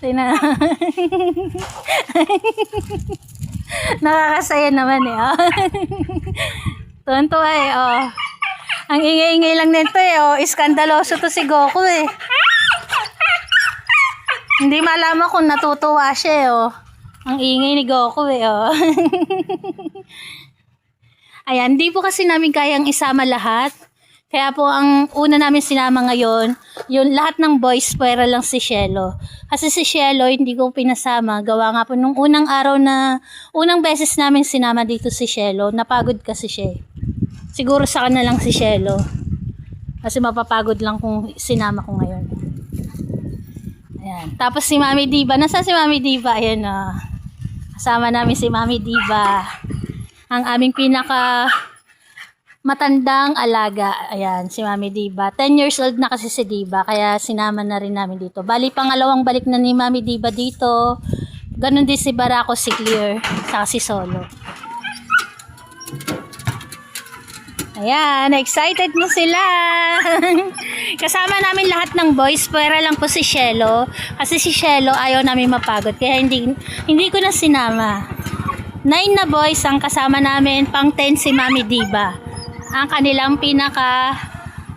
Tina. Nakakasaya naman eh. Oh. Tuwan-tuwa eh. Oh. Ang ingay-ingay lang nito eh. Oh. Iskandaloso to si Goku eh. Hindi malaman kung natutuwa siya eh. Oh. Ang ingay ni Goku eh. Oh. Ayan, hindi po kasi namin kayang isama lahat. Kaya po ang una namin sinama ngayon, yung lahat ng boys pwera lang si Shelo. Kasi si Shelo hindi ko pinasama. Gawa nga po nung unang araw na, unang beses namin sinama dito si Shelo, napagod kasi siya. eh. Siguro sa na lang si Shelo. Kasi mapapagod lang kung sinama ko ngayon. Ayan. Tapos si Mami Diva. Nasaan si Mami Diva? Ayan na. Kasama namin si Mami Diva. Ang aming pinaka matandang alaga. Ayan, si Mami Diva. 10 years old na kasi si Diva, kaya sinama na rin namin dito. Bali, pangalawang balik na ni Mami Diva dito. Ganon din si Barako, si Clear, saka si Solo. Ayan, excited mo sila. Kasama namin lahat ng boys, pwera lang po si Shelo. Kasi si Shelo ayaw namin mapagod, kaya hindi, hindi ko na sinama. Nine na boys ang kasama namin, pang 10 si Mami Diva. Ang kanilang pinaka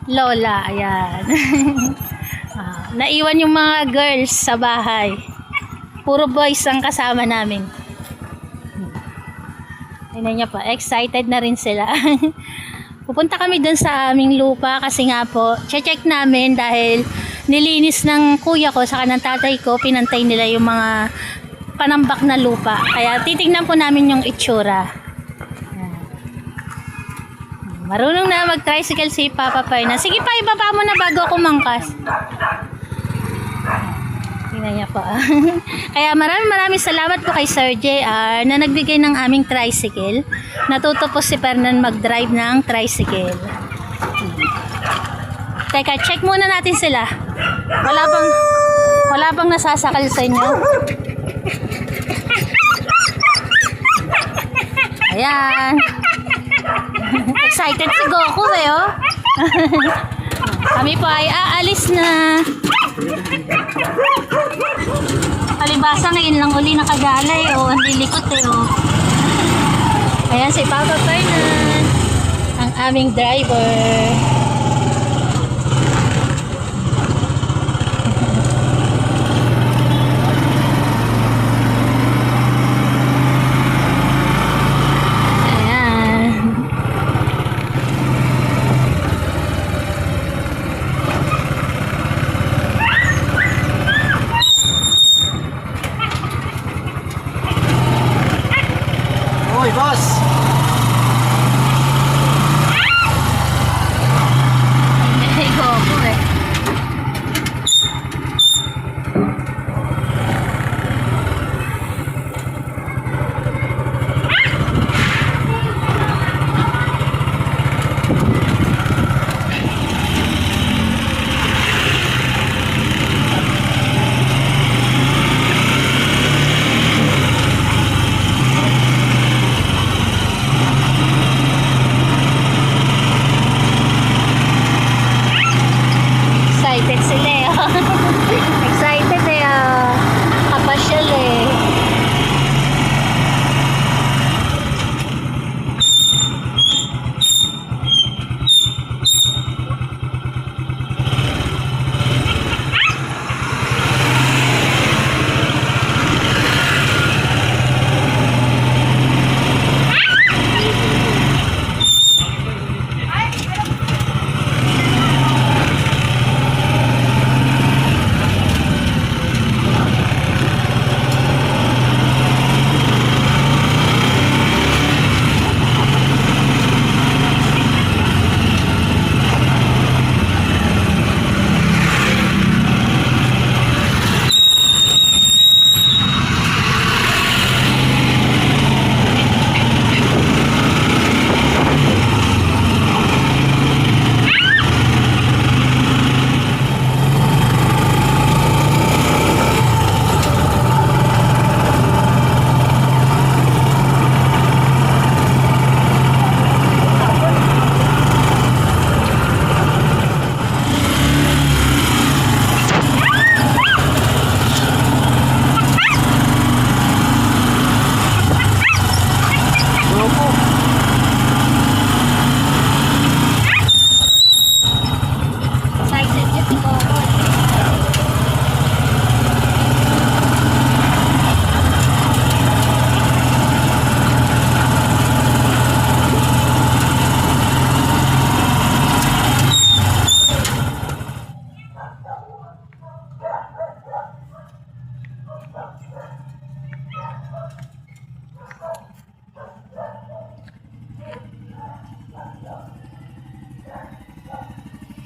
lola, ayan. Ah, naiwan yung mga girls sa bahay. Puro boys ang kasama namin. Tingnan niya po, excited na rin sila. Pupunta kami dun sa aming lupa kasi nga po, check namin dahil nilinis ng kuya ko saka ng tatay ko, pinantay nila yung mga panambak na lupa. Kaya titignan po namin yung itsura. Marunong na mag-tricycle si Papa Perna. Sige pa, ibaba mo na bago ako mangkas. Tingnan niya po. Kaya maraming maraming salamat po kay Sir JR na nagbigay ng aming tricycle. Natuto po si Fernan mag-drive ng tricycle. Teka, check muna natin sila. Wala bang wala bang nasasakal sa inyo? Ayan. Excited si Goku eh, oh. Kami po ay aalis na. Palibasa ngayon lang uli nakagalay, oh. Ang lilikot eh, oh. Ayan si Papa Fernan. Ang aming driver. Ayan. Uy, boss! Ay, Goku eh. Excited sila eh. Excited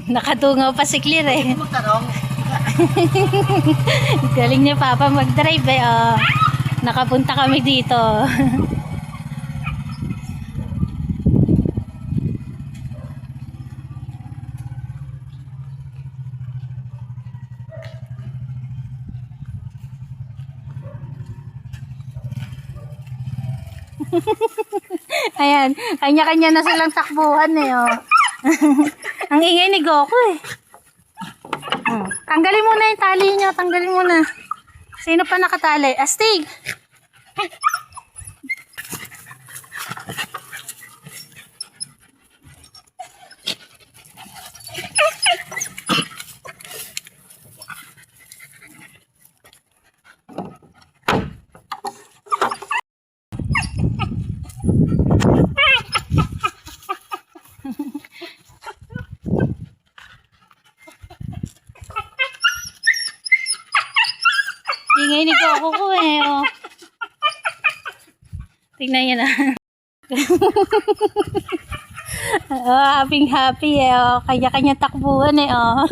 Nakatungaw pa si Clear eh. Magtanong. Galing ni Papa mag-drive eh. Oh. Nakapunta kami dito. Ayan, kanya-kanya na silang takbuhan eh. Oh. Ang ingay ni eh. Hmm. Tanggalin mo na yung tali nyo. Tanggalin mo na. Sino pa nakatali? Astig! Ingay ni Goku ko eh. Oh. Tingnan niya na. oh, happy happy eh. Oh. Kanya-kanya takbuhan eh. Oh.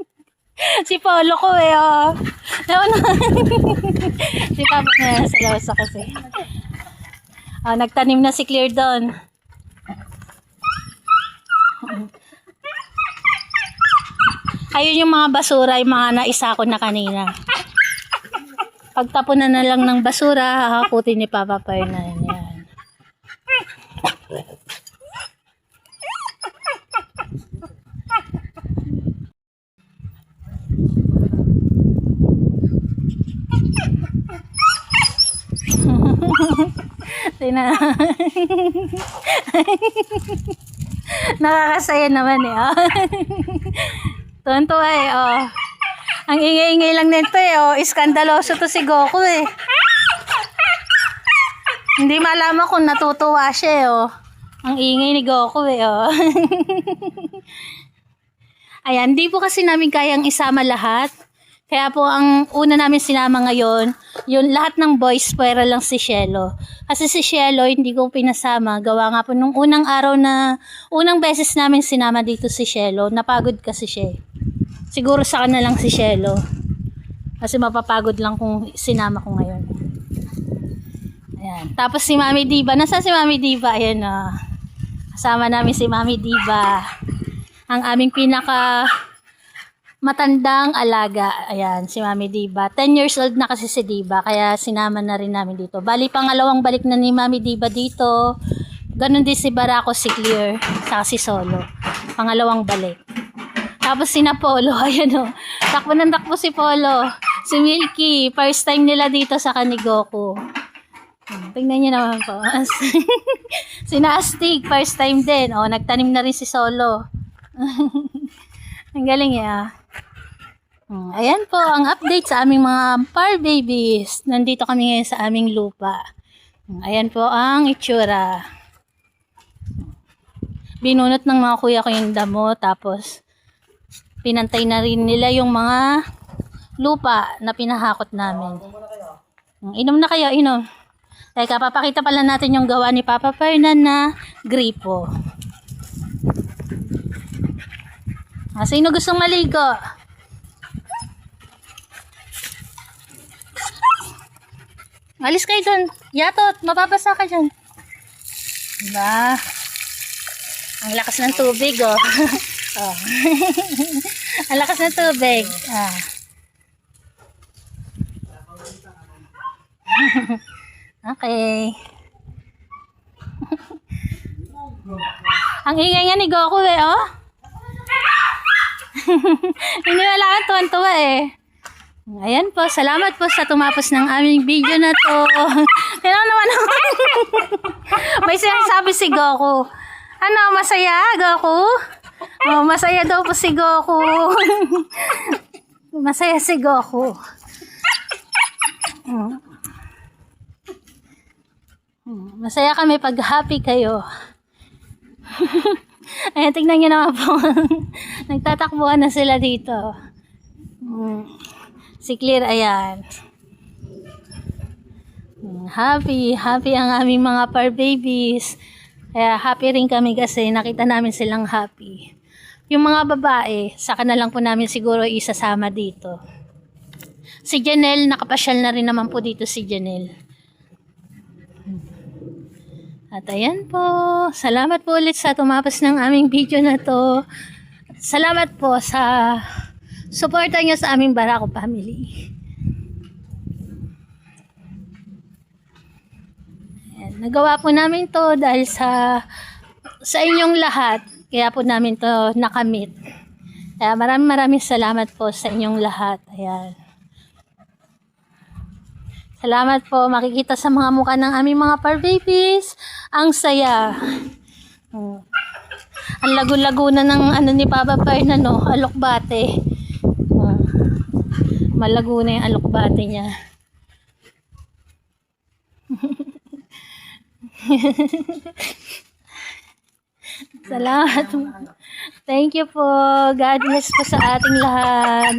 si Polo ko eh. Oh. Nauna. si Papa na sa lawsa kasi. Oh, nagtanim na si Clear doon. Ayun yung mga basura, yung mga naisa ko na kanina. Pagtapon na lang ng basura, hakakutin ni Papa Fernan. Yan. Tina. Nakakasaya naman eh. Oh. Tuwan-tuwa eh. Oh. Ang ingay-ingay lang nito eh. Oh. Iskandaloso to si Goku eh. Hindi malaman kung natutuwa siya eh. Oh. Ang ingay ni Goku eh. Oh. Ayan, di po kasi namin kayang isama lahat. Kaya po ang una namin sinama ngayon, yung lahat ng boys pwera lang si Shelo. Kasi si Shelo hindi ko pinasama. Gawa nga po nung unang araw na, unang beses namin sinama dito si Shelo. Napagod kasi siya. Siguro sa na lang si Shelo. Kasi mapapagod lang kung sinama ko ngayon. Ayan. Tapos si Mami Diva. Nasa si Mami Diva? Ayan na. Kasama namin si Mami Diva. Ang aming pinaka matandang alaga. Ayan, si Mami Diva. 10 years old na kasi si Diva, kaya sinama na rin namin dito. Bali, pangalawang balik na ni Mami Diva dito. Ganon din si Barako, si Clear, saka si Solo. Pangalawang balik. Tapos si Polo, ayan o. Takbo ng takbo si Polo. Si Milky, first time nila dito sa Kanigoku. Tingnan niyo naman po. si Nastig, first time din. O, nagtanim na rin si Solo. Ang galing eh ah. Hmm, Ayan po ang update sa aming mga par babies. Nandito kami ngayon sa aming lupa. Hmm, Ayan po ang itsura. Binunot ng mga kuya ko yung damo tapos pinantay na rin nila yung mga lupa na pinahakot namin. Hmm, Inom na kayo, inom. Teka, papakita pala natin yung gawa ni Papa Fernan na gripo. Ah, sino gustong maligo? Alis kayo dun. Yatot, mababasa ka dyan. Diba? Ang lakas ng tubig, oh. oh. Ang lakas ng tubig. Ah. okay. Ang ingay nga ni Goku eh, oh. Hindi wala kang tuwan-tuwa eh. Ayan po, salamat po sa tumapos ng aming video na to. Kaya naman naman. May sinasabi si Goku. Ano, masaya, Goku? Oh, masaya daw po si Goku. masaya si Goku. Mm. Mm, Masaya kami pag happy kayo. Ayan, tignan nyo naman po. Nagtatakbuhan na sila dito. Mm. Si Clear, ayan. Mm, Happy, happy ang aming mga par babies. Kaya happy rin kami kasi nakita namin silang happy. Yung mga babae, saka na lang po namin siguro isasama dito. Si Janelle, nakapasyal na rin naman po dito si Janelle. At ayan po, salamat po ulit sa tumapas ng aming video na to. Salamat po sa suporta niyo sa aming Barako family. Nagawa po namin to dahil sa sa inyong lahat. Kaya po namin to nakamit. Kaya maraming maraming salamat po sa inyong lahat. Ayan. Salamat po. Makikita sa mga mukha ng aming mga par babies. Ang saya. Hmm. Ang lago-lago na ng ano ni Papa Par na no, alokbate. Hmm. Malago na yung alokbate niya. Salamat. Thank you po. God bless po sa ating lahat.